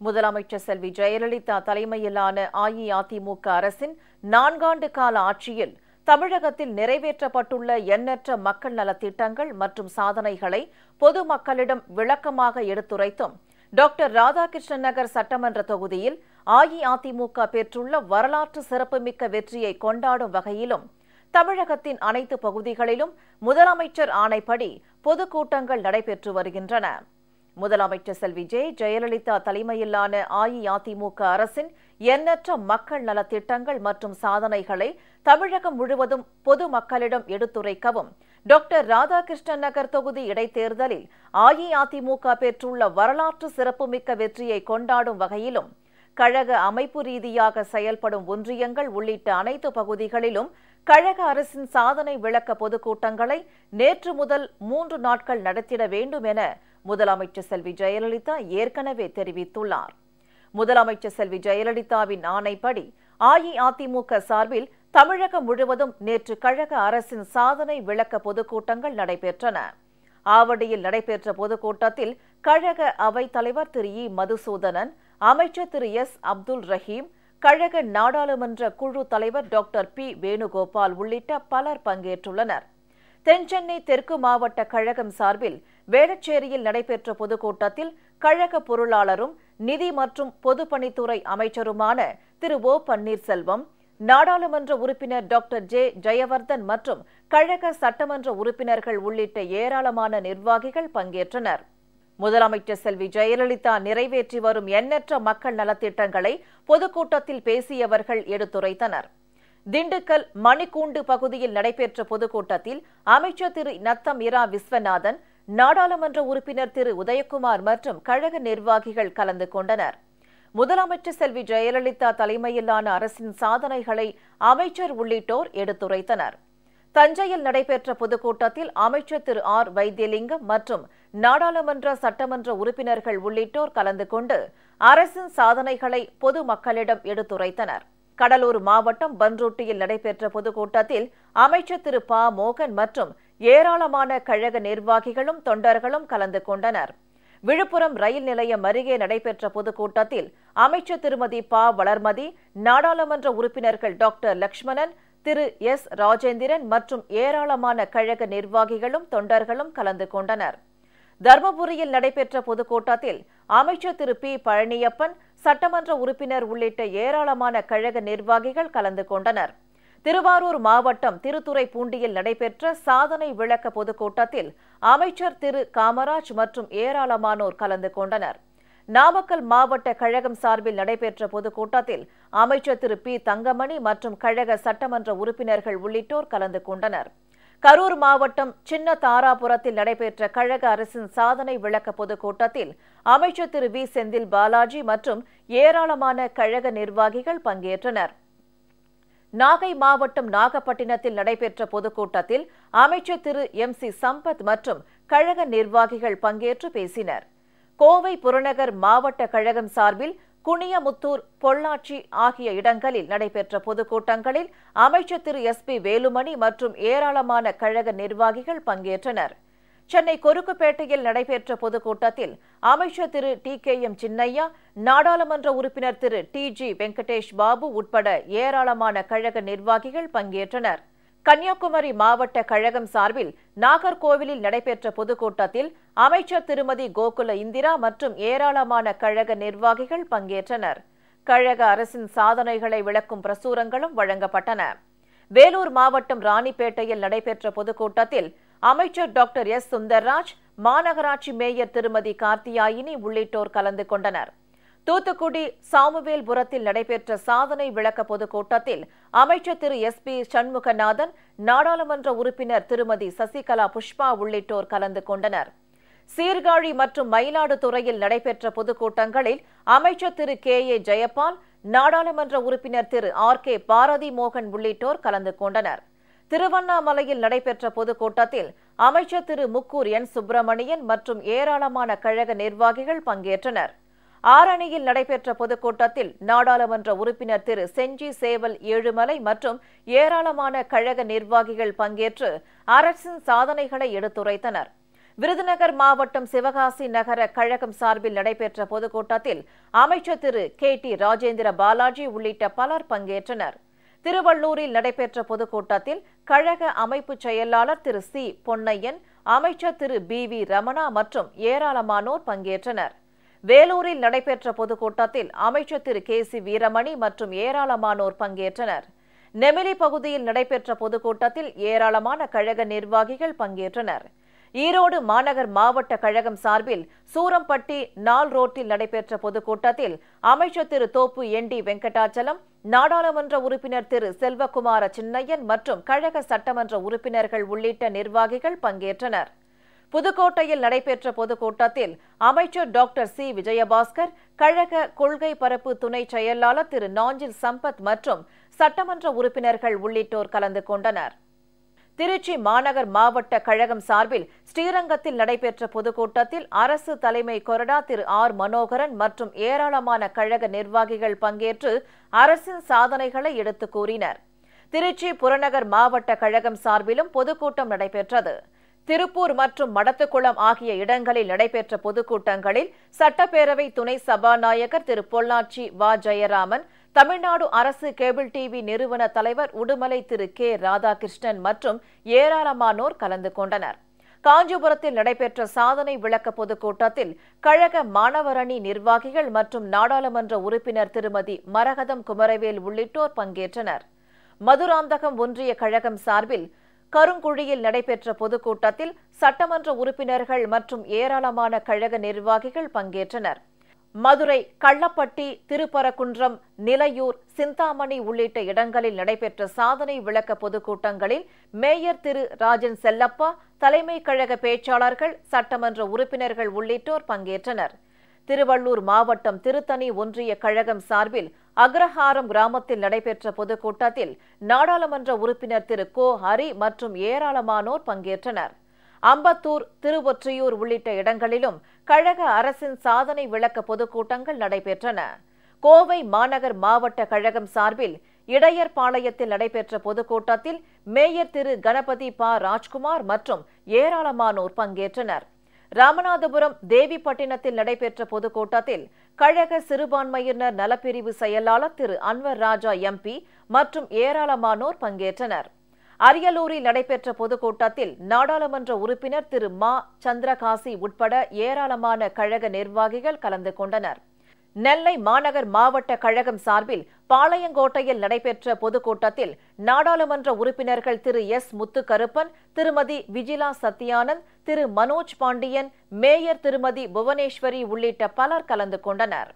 முதலமைச்சர் செல்வி ஜெயலலிதா தலைமையிலான அஇஅதிமுக அரசின் நான்காண்டு கால ஆட்சியில் தமிழகத்தில் நிறைவேற்றப்பட்டுள்ள எண்ணற்ற மக்கள் நலத்திட்டங்கள் மற்றும் சாதனைகளை பொதுமக்களிடம் விளக்கமாக எடுத்துரைத்தும் டாக்டர் ராதாகிருஷ்ணன் நகர் சட்டமன்ற தொகுதியில் அஇஅதிமுக பெற்றுள்ள வரலாற்று சிறப்புமிக்க வெற்றியை கொண்டாடும் வகையிலும் தமிழகத்தின் அனைத்து பகுதிகளிலும் முதலமைச்சர் ஆணைப்படி பொதுக்கூட்டங்கள் நடைபெற்று வருகின்றன. முதலமைச்சர் செல்வி ஜெ ஜெயலலிதா தலைமையிலான அஇஅதிமுக அரசின் எண்ணற்ற மக்கள் நலத்திட்டங்கள் மற்றும் சாதனைகளை தமிழகம் முழுவதும் பொதுமக்களிடம் எடுத்துரைக்கவும். டாக்டர் ராதாகிருஷ்ணன் நகர் தொகுதி இடைத்தேர்தலில் அஇஅதிமுக பெற்றுள்ள வரலாற்று சிறப்புமிக்க வெற்றியை கொண்டாடும் வகையிலும் கழக அமைப்பு ரீதியாக செயல்படும் ஒன்றியங்கள் உள்ளிட்ட அனைத்து பகுதிகளிலும் கழக அரசின் சாதனை விளக்க பொதுக்கூட்டங்களை நேற்று முதல் மூன்று நாட்கள் நடத்திட வேண்டும் என முதலமைச்சர் செல்வி ஜெயலலிதா ஏற்கனவே தெரிவித்துள்ளார். முதலமைச்சர் செல்வி ஜெயலலிதாவின் ஆணைப்படி அஇஅதிமுக சார்பில் தமிழகம் முழுவதும் நேற்று கழக அரசின் சாதனை விளக்க பொதுக்கூட்டங்கள் நடைபெற்றன. ஆவடியில் நடைபெற்ற பொதுக்கூட்டத்தில் கழக அவைத் தலைவர் திரு இ. மதுசூதனன் அமைச்சர் திரு எஸ். அப்துல் ரஹீம் கழக நாடாளுமன்ற குழு தலைவர் டாக்டர் பி. வேணுகோபால் உள்ளிட்ட பலர் பங்கேற்றுள்ளனர். தென்சென்னை தெற்கு மாவட்ட கழகம் சார்பில் வேளச்சேரியில் நடைபெற்ற பொதுக்கூட்டத்தில் கழக பொருளாளரும் நிதி மற்றும் பொதுப்பணித்துறை அமைச்சருமான திரு. ஓ. பன்னீர்செல்வம் நாடாளுமன்ற உறுப்பினர் டாக்டர் ஜே. ஜெயவர்தன் மற்றும் கழக சட்டமன்ற உறுப்பினர்கள் உள்ளிட்ட ஏராளமான நிர்வாகிகள் பங்கேற்றனர். முதலமைச்சர் செல்வி ஜெயலலிதா நிறைவேற்றி வரும் எண்ணற்ற மக்கள் நலத்திட்டங்களை பொதுக்கூட்டத்தில் பேசியவர்கள் எடுத்துரைத்தனர். திண்டுக்கல் மணிக்கூண்டு பகுதியில் நடைபெற்ற பொதுக்கூட்டத்தில் அமைச்சர் திரு. நத்தம் இரா விஸ்வநாதன் நாடாளுமன்ற உறுப்பினர் திரு. உதயகுமார் மற்றும் கழக நிர்வாகிகள் கலந்து கொண்டனர். முதலமைச்சர் செல்வி ஜெயலலிதா தலைமையிலான அரசின் சாதனைகளை அமைச்சர் உள்ளிட்டோர் எடுத்துரைத்தனர். தஞ்சையில் நடைபெற்ற பொதுக்கூட்டத்தில் அமைச்சர் திரு. ஆர். வைத்தியலிங்கம் மற்றும் நாடாளுமன்ற சட்டமன்ற உறுப்பினர்கள் உள்ளிட்டோர் கலந்து கொண்டு அரசின் சாதனைகளை பொதுமக்களிடம் எடுத்துரைத்தனர். கடலூர் மாவட்டம் பன்ருட்டியில் நடைபெற்ற பொதுக்கூட்டத்தில் அமைச்சர் திரு. ப. மோகன் மற்றும் ஏராளமான கழக நிர்வாகிகளும் தொண்டர்களும் கலந்து கொண்டனர். விழுப்புரம் ரயில் நிலையம் அருகே நடைபெற்ற பொதுக்கூட்டத்தில் அமைச்சர் திருமதி ப. வளர்மதி நாடாளுமன்ற உறுப்பினர்கள் டாக்டர் லக்ஷ்மணன் திரு. எஸ். ராஜேந்திரன் மற்றும் ஏராளமான கழக நிர்வாகிகளும் தொண்டர்களும் கலந்து கொண்டனர். தர்மபுரியில் நடைபெற்ற பொதுக்கூட்டத்தில் அமைச்சர் திரு. பி. பழனியப்பன் சட்டமன்ற உறுப்பினர் உள்ளிட்ட ஏராளமான கழக நிர்வாகிகள் கலந்து கொண்டனர். திருவாரூர் மாவட்டம் திருத்துறைப்பூண்டியில் நடைபெற்ற சாதனை விளக்க பொதுக்கூட்டத்தில் அமைச்சர் திரு காமராஜ் மற்றும் ஏராளமானோர் கலந்து கொண்டனர். நாமக்கல் மாவட்ட கழகம் சார்பில் நடைபெற்ற பொதுக்கூட்டத்தில் அமைச்சர் திரு பி. தங்கமணி மற்றும் கழக சட்டமன்ற உறுப்பினர்கள் உள்ளிட்டோர் கலந்து கொண்டனர். கரூர் மாவட்டம் சின்ன தாராபுரத்தில் நடைபெற்ற கழக அரசின் சாதனை விளக்க பொதுக்கூட்டத்தில் அமைச்சர் திரு வி. செந்தில் பாலாஜி மற்றும் ஏராளமான கழக நிர்வாகிகள் பங்கேற்றனர். நாகை மாவட்டம் நாகப்பட்டினத்தில் நடைபெற்ற பொதுக்கூட்டத்தில் அமைச்சர் திரு. எம். சி. சம்பத் மற்றும் கழக நிர்வாகிகள் பங்கேற்று பேசினர். கோவை புறநகர் மாவட்ட கழகம் சார்பில் குனியமுத்தூர் பொள்ளாச்சி ஆகிய இடங்களில் நடைபெற்ற பொதுக்கூட்டங்களில் அமைச்சர் திரு. எஸ். பி. வேலுமணி மற்றும் ஏராளமான கழக நிர்வாகிகள் பங்கேற்றனர். சென்னை கொருக்குப்பேட்டையில் நடைபெற்ற பொதுக்கூட்டத்தில் அமைச்சர் Thiru. T. K. M. Chinnaiya நாடாளுமன்ற உறுப்பினர் திரு. டி. ஜி. வெங்கடேஷ் பாபு உட்பட ஏராளமான கழக நிர்வாகிகள் பங்கேற்றனர். கன்னியாகுமரி மாவட்ட கழகம் சார்பில் நாகர்கோவிலில் நடைபெற்ற பொதுக்கூட்டத்தில் அமைச்சர் திருமதி கோகுல இந்திரா மற்றும் ஏராளமான கழக நிர்வாகிகள் பங்கேற்றனர். கழக அரசின் சாதனைகளை விளக்கும் பிரசுரங்களும் வழங்கப்பட்டன. வேலூர் மாவட்டம் ராணிப்பேட்டையில் நடைபெற்ற பொதுக்கூட்டத்தில் அமைச்சர் டாக்டர் எஸ். சுந்தர்ராஜ் மாநகராட்சி மேயர் திருமதி கார்த்தியாயினி உள்ளிட்டோர் கலந்து கொண்டனர். தூத்துக்குடி சாமுவேல்புரத்தில் நடைபெற்ற சாதனை விளக்க பொதுக்கூட்டத்தில் அமைச்சர் திரு. எஸ். பி. சண்முகநாதன் நாடாளுமன்ற உறுப்பினர் திருமதி சசிகலா புஷ்பா உள்ளிட்டோர் கலந்து கொண்டனர். சீர்காழி மற்றும் மயிலாடுதுறையில் நடைபெற்ற பொதுக்கூட்டங்களில் அமைச்சர் திரு. கே. ஏ. ஜெயபால் நாடாளுமன்ற உறுப்பினர் திரு. ஆர். கே. பாரதி மோகன் உள்ளிட்டோர் கலந்து கொண்டனர். திருவண்ணாமலையில் நடைபெற்ற பொதுக்கூட்டத்தில் அமைச்சர் திரு முக்கூர் என். சுப்பிரமணியன் மற்றும் ஏராளமான கழக நிர்வாகிகள் பங்கேற்றனர். ஆரணியில் நடைபெற்ற பொதுக்கூட்டத்தில் நாடாளுமன்ற உறுப்பினர் திரு செஞ்சி சேவல் ஏழுமலை மற்றும் ஏராளமான கழக நிர்வாகிகள் பங்கேற்று அரசின் சாதனைகளை எடுத்துரைத்தனர். விருதுநகர் மாவட்டம் சிவகாசி நகர கழகம் சார்பில் நடைபெற்ற பொதுக்கூட்டத்தில் அமைச்சர் திரு கே டி ராஜேந்திர பாலாஜி உள்ளிட்ட பலர் பங்கேற்றனர். திருவள்ளூரில் நடைபெற்ற பொதுக்கூட்டத்தில் கழக அமைப்பு செயலாளர் திரு சி. பொன்னையன் அமைச்சர் திரு பி. வி. ரமணா மற்றும் ஏராளமானோர் பங்கேற்றனர். வேலூரில் நடைபெற்ற பொதுக்கூட்டத்தில் அமைச்சர் திரு. கே. சி. வீரமணி மற்றும் ஏராளமானோர் பங்கேற்றனர். நெமிலி பகுதியில் நடைபெற்ற பொதுக்கூட்டத்தில் ஏராளமான கழக நிர்வாகிகள் பங்கேற்றனர். ஈரோடு மாநகர் மாவட்ட கழகம் சார்பில் சூரம்பட்டி நாள் ரோட்டில் நடைபெற்ற பொதுக்கூட்டத்தில் அமைச்சர் திரு தோப்பு என் டி வெங்கடாச்சலம் நாடாளுமன்ற உறுப்பினர் திரு செல்வகுமார சின்னையன் மற்றும் கழக சட்டமன்ற உறுப்பினர்கள் உள்ளிட்ட நிர்வாகிகள் பங்கேற்றனர். புதுக்கோட்டையில் நடைபெற்ற பொதுக்கூட்டத்தில் அமைச்சர் டாக்டர் சி. விஜயபாஸ்கர் கழக கொள்கை பரப்பு துணை செயலாளர் திரு நாஞ்சில் சம்பத் மற்றும் சட்டமன்ற உறுப்பினர்கள் உள்ளிட்டோர் கலந்து கொண்டனர். திருச்சி மாநகர் மாவட்ட கழகம் சார்பில் ஸ்ரீரங்கத்தில் நடைபெற்ற பொதுக்கூட்டத்தில் அரசு தலைமை கொறடா திரு ஆர் மனோகரன் மற்றும் ஏராளமான கழக நிர்வாகிகள் பங்கேற்று அரசின் சாதனைகளை எடுத்து கூறினர். திருச்சி புறநகர் மாவட்ட கழகம் சார்பிலும் பொதுக்கூட்டம் நடைபெற்றது. திருப்பூர் மற்றும் மடத்துக்குளம் ஆகிய இடங்களில் நடைபெற்ற பொதுக்கூட்டங்களில் சட்டப்பேரவை துணை சபாநாயகர் திரு பொள்ளாச்சி வா. ஜெயராமன் தமிழ்நாடு அரசு கேபிள் டிவி நிறுவன தலைவர் உடுமலை திரு கே ராதாகிருஷ்ணன் மற்றும் ஏராளமானோர் கலந்து கொண்டனர். காஞ்சிபுரத்தில் நடைபெற்ற சாதனை விளக்க பொதுக்கூட்டத்தில் கழக மாணவரணி நிர்வாகிகள் மற்றும் நாடாளுமன்ற உறுப்பினர் திருமதி மரகதம் குமரவேல் உள்ளிட்டோர் பங்கேற்றனர். மதுராந்தகம் ஒன்றிய கழகம் சார்பில் கருங்குழியில் நடைபெற்ற பொதுக்கூட்டத்தில் சட்டமன்ற உறுப்பினர்கள் மற்றும் ஏராளமான கழக நிர்வாகிகள் பங்கேற்றனர். மதுரை கள்ளப்பட்டி திருப்பரக்குன்றம் நிலையூர் சிந்தாமணி உள்ளிட்ட இடங்களில் நடைபெற்ற சாதனை விளக்க பொதுக்கூட்டங்களில் மேயர் திரு. ராஜன் செல்லப்பா தலைமை கழக பேச்சாளர்கள் சட்டமன்ற உறுப்பினர்கள் உள்ளிட்டோர் பங்கேற்றனர். திருவள்ளூர் மாவட்டம் திருத்தணி ஒன்றிய கழகம் சார்பில் அக்ரஹாரம் கிராமத்தில் நடைபெற்ற பொதுக்கூட்டத்தில் நாடாளுமன்ற உறுப்பினர் திரு. கோ. ஹரி மற்றும் ஏராளமானோர் பங்கேற்றனர். அம்பத்தூர் திருவொற்றியூர் உள்ளிட்ட இடங்களிலும் கழக அரசின் சாதனை விளக்க பொதுக்கூட்டங்கள் நடைபெற்றன. கோவை மாநகர் மாவட்ட கழகம் சார்பில் இடையர்பாளையத்தில் நடைபெற்ற பொதுக்கூட்டத்தில் மேயர் திரு கணபதி பா. ராஜ்குமார் மற்றும் ஏராளமானோர் பங்கேற்றனர். ராமநாதபுரம் தேவிப்பட்டினத்தில் நடைபெற்ற பொதுக்கூட்டத்தில் கழக சிறுபான்மையினர் நலப்பிரிவு செயலாளர் திரு அன்வர் ராஜா எம்பி மற்றும் ஏராளமானோர் பங்கேற்றனர். அரியலூரில் நடைபெற்ற பொதுக்கூட்டத்தில் நாடாளுமன்ற உறுப்பினர் திரு மா சந்திரகாசி உட்பட ஏராளமான கழக நிர்வாகிகள் கலந்து கொண்டனர். நெல்லை மாநகர் மாவட்ட கழகம் சார்பில் பாளையங்கோட்டையில் நடைபெற்ற பொதுக்கூட்டத்தில் நாடாளுமன்ற உறுப்பினர்கள் திரு எஸ் முத்துக்கருப்பன் திருமதி விஜிலா சத்யானந்த் திரு மனோஜ் பாண்டியன் மேயர் திருமதி புவனேஸ்வரி உள்ளிட்ட பலர் கலந்து கொண்டனர்.